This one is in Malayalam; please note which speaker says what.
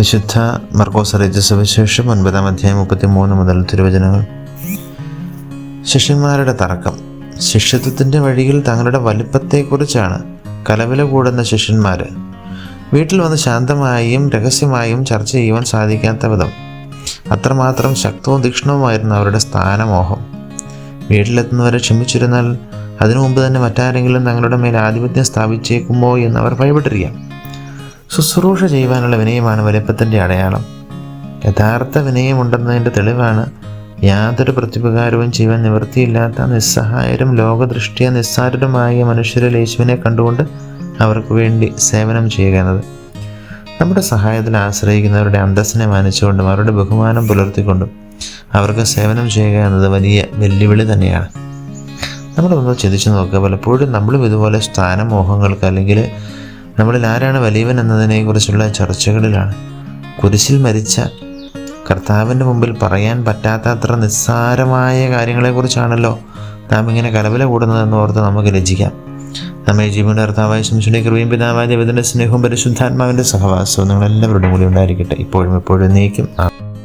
Speaker 1: വിശുദ്ധ മർക്കോസ് അറിയിച്ച സുവിശേഷം ഒൻപതാം അധ്യായം മുപ്പത്തി മൂന്ന് മുതൽ തിരുവചനങ്ങൾ. ശിഷ്യന്മാരുടെ തർക്കം. ശിഷ്യത്വത്തിന്റെ വഴിയിൽ തങ്ങളുടെ വലിപ്പത്തെക്കുറിച്ചാണ് കലവില കൂടുന്ന ശിഷ്യന്മാർ വീട്ടിൽ വന്ന് ശാന്തമായും രഹസ്യമായും ചർച്ച ചെയ്യുവാൻ സാധിക്കാത്ത വിധം അത്രമാത്രം ശക്തവും തീക്ഷ്ണവുമായിരുന്നു അവരുടെ സ്ഥാനമോഹം. വീട്ടിലെത്തുന്നവരെ ക്ഷമിച്ചിരുന്നാൽ അതിനു മുമ്പ് തന്നെ മറ്റാരെങ്കിലും തങ്ങളുടെ മേൽ ആധിപത്യം സ്ഥാപിച്ചേക്കുമോ എന്ന് അവർ ഭയപ്പെട്ടിരിക്കാം. ശുശ്രൂഷ ചെയ്യുവാനുള്ള വിനയമാണ് വലിപ്പത്തിന്റെ അടയാളം. യഥാർത്ഥ വിനയമുണ്ടെന്നതിന്റെ തെളിവാണ് യാതൊരു പ്രത്യുപകാരവും ചെയ്യുവാൻ നിവൃത്തിയില്ലാത്ത നിസ്സഹായരും ലോകദൃഷ്ടിയ നിസ്സാരരുമായ മനുഷ്യരിൽ യേശുവിനെ കണ്ടുകൊണ്ട് അവർക്ക് വേണ്ടി സേവനം ചെയ്യുക എന്നത്. നമ്മുടെ സഹായത്തിൽ ആശ്രയിക്കുന്നവരുടെ അന്തസ്സിനെ മാനിച്ചുകൊണ്ടും അവരുടെ ബഹുമാനം പുലർത്തിക്കൊണ്ടും അവർക്ക് സേവനം ചെയ്യുക എന്നത് വലിയ വെല്ലുവിളി തന്നെയാണ്. നമ്മളൊന്ന് ചിന്തിച്ചു നോക്കുക പലപ്പോഴും നമ്മളും ഇതുപോലെ സ്ഥാനമോഹങ്ങൾക്ക് അല്ലെങ്കിൽ നമ്മളിൽ ആരാണ് വലിയവൻ എന്നതിനെക്കുറിച്ചുള്ള ചർച്ചകളിലാണ്. കുരിശിൽ മരിച്ച കർത്താവിന്റെ മുമ്പിൽ പറയാൻ പറ്റാത്തത്ര നിസ്സാരമായ കാര്യങ്ങളെക്കുറിച്ചാണല്ലോ നാം ഇങ്ങനെ കലവില കൂടുന്നതെന്ന് ഓർത്ത് നമുക്ക് ലജ്ജിക്കാം. നമ്മെ ജീവിയുടെ കർത്താവായ ശംശുடைய കൃപയും പിതാവായ ദൈവത്തിന്റെ സ്നേഹവും പരിശുദ്ധാത്മാവിന്റെ സഹവാസവും നിങ്ങളെല്ലാവരുടെ കൂടി ഉണ്ടായിരിക്കട്ടെ. ഇപ്പോഴും എപ്പോഴും നീക്കും